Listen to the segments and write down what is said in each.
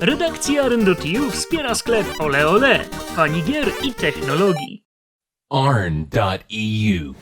Redakcja Arendo.tu wspiera sklep Ole Ole, fani gier i technologii. arn.eu.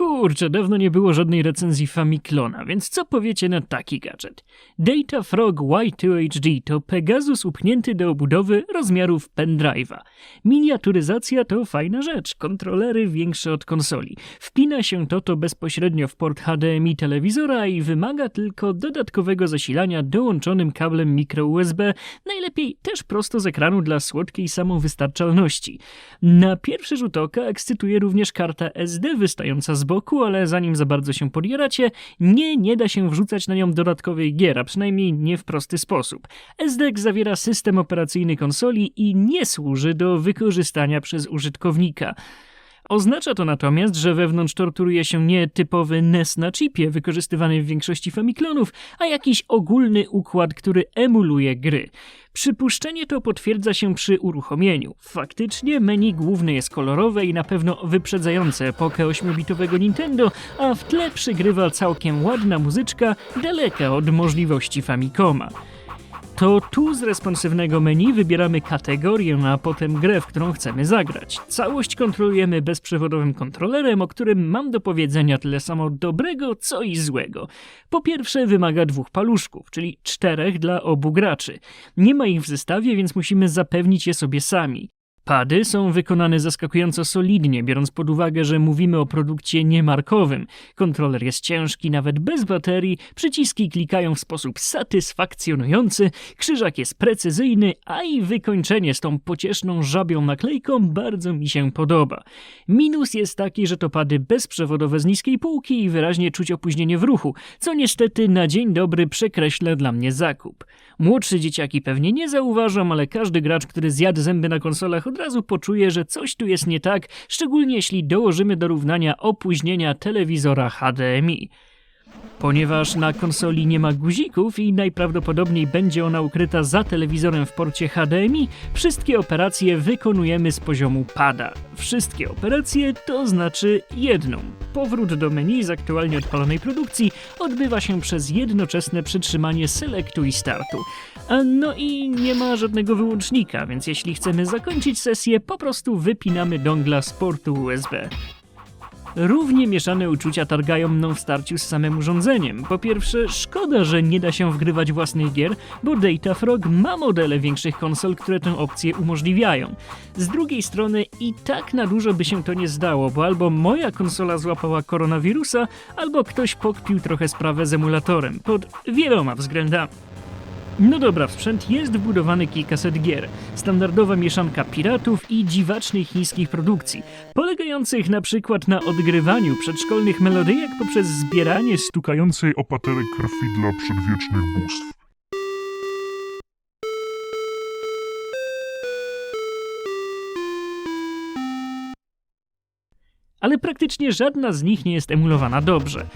Kurczę, dawno nie było żadnej recenzji Famiclona, więc co powiecie na taki gadżet? Data Frog Y2HD to Pegasus upchnięty do obudowy rozmiarów pendrive'a. Miniaturyzacja to fajna rzecz, kontrolery większe od konsoli. Wpina się to to bezpośrednio w port HDMI telewizora i wymaga tylko dodatkowego zasilania dołączonym kablem micro USB, najlepiej też prosto z ekranu dla słodkiej samowystarczalności. Na pierwszy rzut oka ekscytuje również karta SD wystająca z boku, ale zanim za bardzo się podjeracie, nie, nie da się wrzucać na nią dodatkowych gier, a przynajmniej nie w prosty sposób. SD zawiera system operacyjny konsoli i nie służy do wykorzystania przez użytkownika. Oznacza to natomiast, że wewnątrz torturuje się nie typowy NES na chipie, wykorzystywany w większości Famiclonów, a jakiś ogólny układ, który emuluje gry. Przypuszczenie to potwierdza się przy uruchomieniu. Faktycznie menu główne jest kolorowe i na pewno wyprzedzające epokę 8-bitowego Nintendo, a w tle przygrywa całkiem ładna muzyczka, daleka od możliwości Famicoma. To tu z responsywnego menu wybieramy kategorię, a potem grę, w którą chcemy zagrać. Całość kontrolujemy bezprzewodowym kontrolerem, o którym mam do powiedzenia tyle samo dobrego, co i złego. Po pierwsze wymaga dwóch paluszków, czyli czterech dla obu graczy. Nie ma ich w zestawie, więc musimy zapewnić je sobie sami. Pady są wykonane zaskakująco solidnie, biorąc pod uwagę, że mówimy o produkcie niemarkowym. Kontroler jest ciężki, nawet bez baterii, przyciski klikają w sposób satysfakcjonujący, krzyżak jest precyzyjny, a i wykończenie z tą pocieszną żabią naklejką bardzo mi się podoba. Minus jest taki, że to pady bezprzewodowe z niskiej półki i wyraźnie czuć opóźnienie w ruchu, co niestety na dzień dobry przekreśla dla mnie zakup. Młodsze dzieciaki pewnie nie zauważą, ale każdy gracz, który zjadł zęby na konsolach od razu poczuje, że coś tu jest nie tak, szczególnie jeśli dołożymy do równania opóźnienia telewizora HDMI. Ponieważ na konsoli nie ma guzików i najprawdopodobniej będzie ona ukryta za telewizorem w porcie HDMI, wszystkie operacje wykonujemy z poziomu pada. Wszystkie operacje to znaczy jedną. Powrót do menu z aktualnie odpalonej produkcji odbywa się przez jednoczesne przytrzymanie selectu i startu. A no i nie ma żadnego wyłącznika, więc jeśli chcemy zakończyć sesję, po prostu wypinamy dongla z portu USB. Równie mieszane uczucia targają mną w starciu z samym urządzeniem. Po pierwsze, szkoda, że nie da się wgrywać własnych gier, bo Datafrog ma modele większych konsol, które tę opcję umożliwiają. Z drugiej strony i tak na dużo by się to nie zdało, bo albo moja konsola złapała koronawirusa, albo ktoś pokpił trochę sprawę z emulatorem, pod wieloma względami. No dobra, w sprzęt jest wbudowany kilkaset gier. Standardowa mieszanka piratów i dziwacznych chińskich produkcji, polegających na przykład na odgrywaniu przedszkolnych melodyjek poprzez zbieranie stukającej opaterek krwi dla przedwiecznych bóstw. ale praktycznie żadna z nich nie jest emulowana dobrze.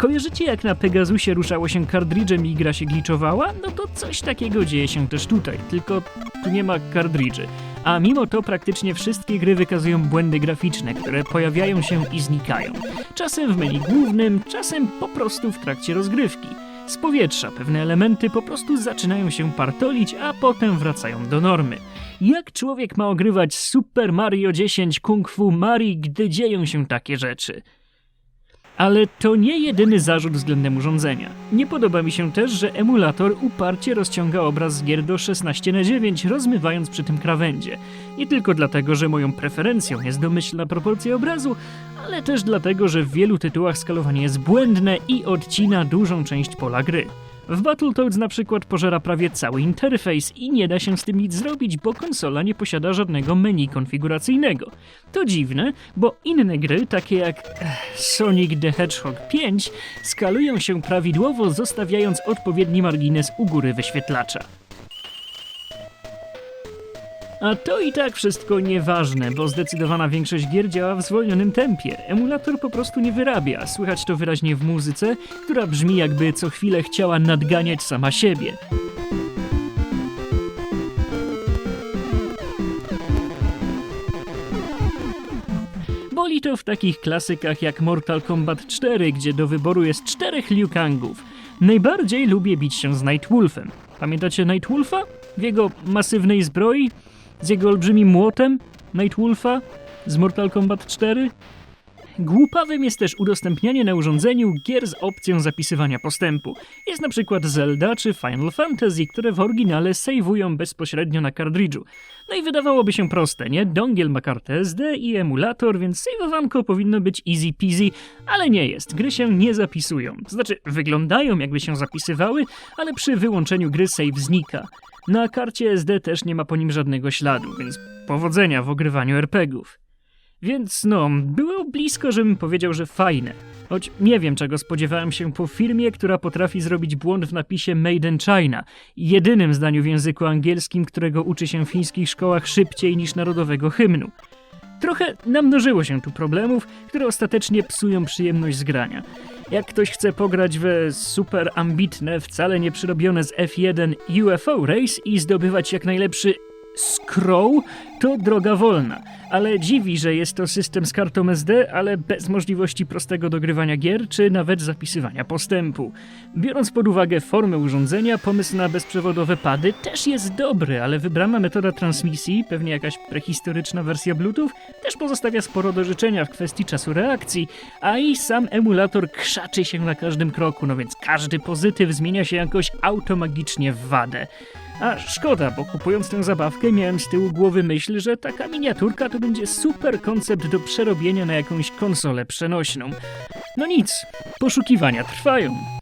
Kojarzycie jak na Pegasusie ruszało się kartridżem i gra się gliczowała? No to coś takiego dzieje się też tutaj, tylko tu nie ma kartridży. A mimo to praktycznie wszystkie gry wykazują błędy graficzne, które pojawiają się i znikają. Czasem w menu głównym, czasem po prostu w trakcie rozgrywki. Z powietrza pewne elementy po prostu zaczynają się partolić, a potem wracają do normy. Jak człowiek ma ogrywać Super Mario 10 Kung Fu Mari, gdy dzieją się takie rzeczy? Ale to nie jedyny zarzut względem urządzenia. Nie podoba mi się też, że emulator uparcie rozciąga obraz z gier do 16 na 9, rozmywając przy tym krawędzie. Nie tylko dlatego, że moją preferencją jest domyślna proporcja obrazu, ale też dlatego, że w wielu tytułach skalowanie jest błędne i odcina dużą część pola gry. W Battletoads na przykład pożera prawie cały interfejs i nie da się z tym nic zrobić, bo konsola nie posiada żadnego menu konfiguracyjnego. To dziwne, bo inne gry, takie jak ech, Sonic the Hedgehog 5, skalują się prawidłowo, zostawiając odpowiedni margines u góry wyświetlacza. A to i tak wszystko nieważne, bo zdecydowana większość gier działa w zwolnionym tempie. Emulator po prostu nie wyrabia. Słychać to wyraźnie w muzyce, która brzmi jakby co chwilę chciała nadganiać sama siebie. Boli to w takich klasykach jak Mortal Kombat 4, gdzie do wyboru jest czterech Liu Kangów. Najbardziej lubię bić się z Nightwolfem. Pamiętacie Nightwolfa? W jego masywnej zbroi? Z jego olbrzymim młotem? Nightwolfa? Z Mortal Kombat 4? Głupawym jest też udostępnianie na urządzeniu gier z opcją zapisywania postępu. Jest na przykład Zelda czy Final Fantasy, które w oryginale sejwują bezpośrednio na kartridżu. No i wydawałoby się proste, nie? Dongiel ma kartę SD i emulator, więc sejwowanko powinno być easy peasy, ale nie jest. Gry się nie zapisują. Znaczy, wyglądają jakby się zapisywały, ale przy wyłączeniu gry save znika. Na karcie SD też nie ma po nim żadnego śladu, więc powodzenia w ogrywaniu RPGów. Więc no, było blisko, żebym powiedział, że fajne. Choć nie wiem, czego spodziewałem się po firmie, która potrafi zrobić błąd w napisie Made in China, jedynym zdaniu w języku angielskim, którego uczy się w chińskich szkołach szybciej niż narodowego hymnu. Trochę namnożyło się tu problemów, które ostatecznie psują przyjemność z grania. Jak ktoś chce pograć we super ambitne, wcale nie przyrobione z F1 UFO Race i zdobywać jak najlepszy Scroll to droga wolna, ale dziwi, że jest to system z kartą SD, ale bez możliwości prostego dogrywania gier czy nawet zapisywania postępu. Biorąc pod uwagę formę urządzenia, pomysł na bezprzewodowe pady też jest dobry, ale wybrana metoda transmisji, pewnie jakaś prehistoryczna wersja Bluetooth, też pozostawia sporo do życzenia w kwestii czasu reakcji, a i sam emulator krzaczy się na każdym kroku, no więc każdy pozytyw zmienia się jakoś automagicznie w wadę. A szkoda, bo kupując tę zabawkę miałem z tyłu głowy myśl, że taka miniaturka to będzie super koncept do przerobienia na jakąś konsolę przenośną. No nic, poszukiwania trwają.